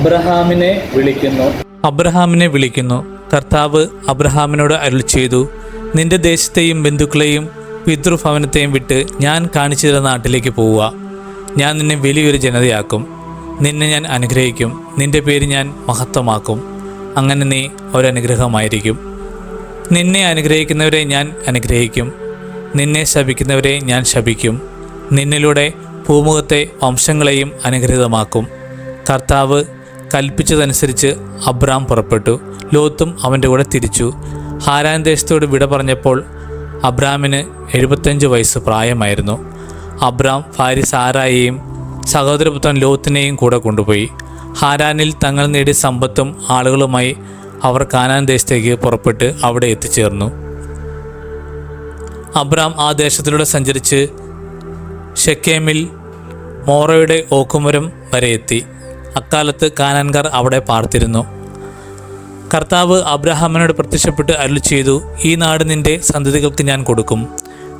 അബ്രഹാമിനെ വിളിക്കുന്നു. അബ്രഹാമിനെ വിളിക്കുന്നു. കർത്താവ് അബ്രഹാമിനോട് അരുൾ ചെയ്തു നിന്റെ ദേശത്തെയും ബന്ധുക്കളെയും പിതൃഭവനത്തെയും വിട്ട് ഞാൻ കാണിച്ചു തരുന്ന നാട്ടിലേക്ക് പോവുക. ഞാൻ നിന്നെ വലിയൊരു ജനതയാക്കും. നിന്നെ ഞാൻ അനുഗ്രഹിക്കും. നിന്റെ പേര് ഞാൻ മഹത്വമാക്കും. അങ്ങനെ നീ ഒരനുഗ്രഹമായിരിക്കും. നിന്നെ അനുഗ്രഹിക്കുന്നവരെ ഞാൻ അനുഗ്രഹിക്കും. നിന്നെ ശപിക്കുന്നവരെ ഞാൻ ശപിക്കും. നിന്നിലൂടെ ഭൂമുഖത്തെ വംശങ്ങളെയും അനുഗ്രഹിതമാക്കും. കർത്താവ് കൽപ്പിച്ചതനുസരിച്ച് അബ്രാം പുറപ്പെട്ടു. ലോത്തും അവന്റെ കൂടെ തിരിച്ചു. ഹാരാൻ ദേശത്തോട് വിട പറഞ്ഞപ്പോൾ അബ്രാമിന് എഴുപത്തഞ്ച് വയസ്സ് പ്രായമായിരുന്നു. അബ്രാം ഭാര്യ സാറായെയും സഹോദരപുത്രൻ ലോത്തിനെയും കൂടെ കൊണ്ടുപോയി. ഹാരാനിൽ തങ്ങൾ നേടിയ സമ്പത്തും ആളുകളുമായി അവർ കാനാൻ ദേശത്തേക്ക് പുറപ്പെട്ട് അവിടെ എത്തിച്ചേർന്നു. അബ്രാം ആ ദേശത്തിലൂടെ സഞ്ചരിച്ച് ഷെക്കേമിൽ മോറയുടെ ഓക്കുമരം വരെ എത്തി. അക്കാലത്ത് കാനാൻകാർ അവിടെ പാർത്തിരുന്നു. കർത്താവ് അബ്രഹാമിനോട് പ്രത്യക്ഷപ്പെട്ട് അരുളി ചെയ്തു ഈ നാട് നിന്റെ സന്തതികൾക്ക് ഞാൻ കൊടുക്കും.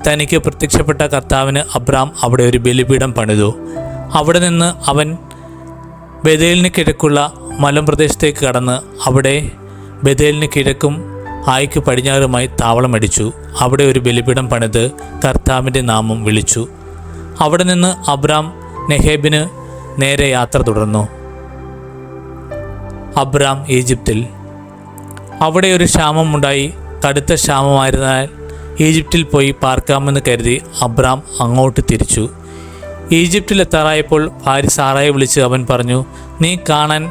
തനിക്ക് പ്രത്യക്ഷപ്പെട്ട കർത്താവിന് അബ്രാം അവിടെ ഒരു ബലിപീഠം പണിതു. അവിടെ നിന്ന് അവൻ ബദേലിന് കിഴക്കുള്ള മലമ്പ്രദേശത്തേക്ക് കടന്ന് അവിടെ ബദേലിന് കിഴക്കും ആയിക്ക് പടിഞ്ഞാറുമായി താവളമടിച്ചു അവിടെ ഒരു ബലിപീഠം പണിത് കർത്താവിന്റെ നാമം വിളിച്ചു. അവിടെ നിന്ന് അബ്രാം നെഹേബിന് നേരെ യാത്ര തുടർന്നു. അബ്രാം ഈജിപ്തിൽ. അവിടെ ഒരു ക്ഷാമം ഉണ്ടായി കടുത്ത ക്ഷാമമായിരുന്നാൽ ഈജിപ്തിൽ പോയി പാർക്കാമെന്ന് കരുതി അബ്രാം അങ്ങോട്ട് തിരിച്ചു. ഈജിപ്തിലെത്താറായപ്പോൾ ഭാര്യ സാറായെ വിളിച്ച് അവൻ പറഞ്ഞു നീ കാണാൻ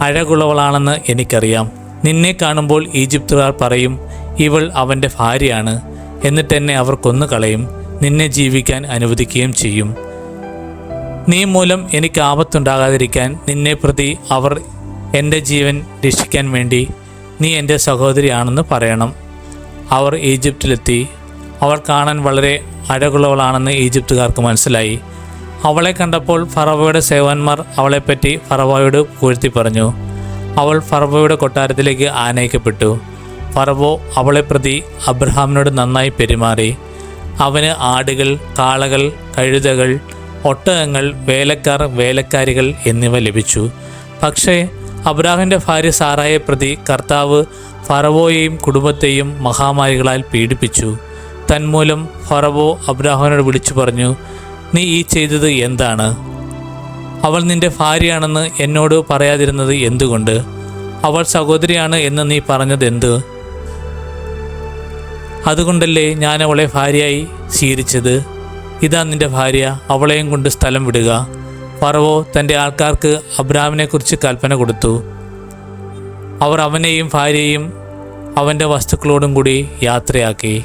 അഴകുള്ളവളാണെന്ന് എനിക്കറിയാം. നിന്നെ കാണുമ്പോൾ ഈജിപ്തുകാർ പറയും ഇവൾ അവന്റെ ഭാര്യയാണ്. എന്നിട്ട് എന്നെ അവർ കൊന്നുകളയും നിന്നെ ജീവിക്കാൻ അനുവദിക്കുകയും ചെയ്യും. നീ മൂലം എനിക്ക് ആപത്തുണ്ടാകാതിരിക്കാൻ നിന്നെ പ്രതി അവർ എന്റെ ജീവൻ രക്ഷിക്കാൻ വേണ്ടി നീ എന്റെ സഹോദരിയാണെന്ന് പറയണം. അവർ ഈജിപ്തിലെത്തി. അവൾ കാണാൻ വളരെ അഴകുള്ളവളാണെന്ന് ഈജിപ്തുകാർക്ക് മനസ്സിലായി. അവളെ കണ്ടപ്പോൾ ഫറവയുടെ സേവന്മാർ അവളെപ്പറ്റി ഫറവോയോട് പുകഴ്ത്തി പറഞ്ഞു. അവൾ ഫറവോയുടെ കൊട്ടാരത്തിലേക്ക് ആനയിക്കപ്പെട്ടു. ഫറവോ അവളെ പ്രതി അബ്രഹാമിനോട് നന്നായി പെരുമാറി. അവന് ആടുകൾ കാളകൾ കഴുതകൾ ഒട്ടകങ്ങൾ വേലക്കാർ വേലക്കാരികൾ എന്നിവ ലഭിച്ചു. പക്ഷേ അബ്രാഹിന്റെ ഭാര്യ സാറായെ പ്രതി കർത്താവ് ഫറവോയെയും കുടുംബത്തെയും മഹാമാരികളാൽ പീഡിപ്പിച്ചു. തന്മൂലം ഫറവോ അബ്രാഹിനോട് വിളിച്ചു പറഞ്ഞു നീ ഈ ചെയ്തത് എന്താണ്? അവൾ നിന്റെ ഭാര്യയാണെന്ന് എന്നോട് പറയാതിരുന്നത് എന്തുകൊണ്ട്? അവൾ സഹോദരിയാണ് എന്ന് നീ പറഞ്ഞത് എന്ത്? അതുകൊണ്ടല്ലേ ഞാൻ അവളെ ഭാര്യയായി സ്വീകരിച്ചത്? ഇതാ നിന്റെ ഭാര്യ അവളെയും കൊണ്ട് സ്ഥലം വിടുക. ഫറവോ തന്റെ ആൾക്കാർക്ക് അബ്രാമിനെക്കുറിച്ച് കൽപ്പന കൊടുത്തു. അവർ അവനെയും ഭാര്യയെയും അവന്റെ വസ്തുക്കളോടും കൂടി യാത്രയാക്കി.